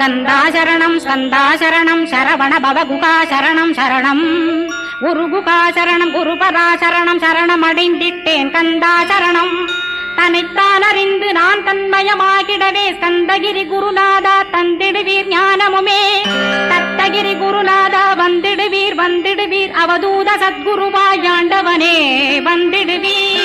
கந்தாசரணம் ஸ்கந்தாசரணம் சரவண பவகுகா சரணம் சரணம். குருகுகா சரணம் குருபரா சரணம் சரணம் அடைந்திட்டேன் கந்தாசரணம். தன்னைத்தான் அறிந்து நான் தன்மயமாகிடவே ஸ்கந்தகிரி குருநாதா தந்திடுவீர் ஞானமுமே. தத்தகிரி குருநாதா வந்திடுவீர் வந்திடுவீர். அவதூத சத்குருவாயாண்டவனே வந்திடுவீர்.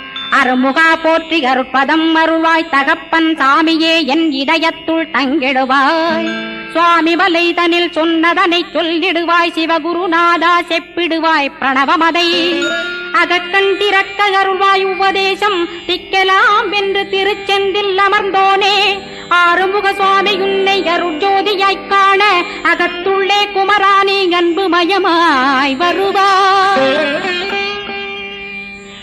அருமுகா போற்றி அருட்பதம் அருள்வாய் தகப்பன் சாமியே என் இதயத்துள் தங்கிடுவாய். சுவாமி வலைதனில் சொன்னதனை சொல்லிடுவாய் சிவகுருநாதா செப்பிடுவாய் பிரணவமதை. அகக்கண் திறக்க அருள்வாய் உபதேசம் திக்கலாம் என்று திருச்செந்தில் அமர்ந்தோனே. ஆறுமுக சுவாமி உன்னை அருட்ஜோதியாய்க் காண அகத்துள்ளே குமராணி அன்பு மயமாய் வருவாய்.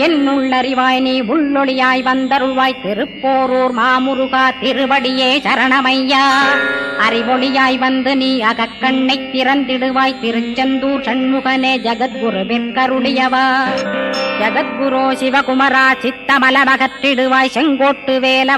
என்னுள்ளறிவாய் நீ உள்ளொளியாய் வந்தருள்வாய். திருப்போரூர் மாமுருகா திருவடியே சரணமையா. அறிவொளியாய் வந்து நீ அகக்கண்ணை திறந்திடுவாய். திருச்செந்தூர் சண்முகனே ஜகத்குருவிற்கருளியவா. ஜகத்குரோ சிவகுமரா சித்தமலமகற்றிடுவாய். செங்கோட்டு வேல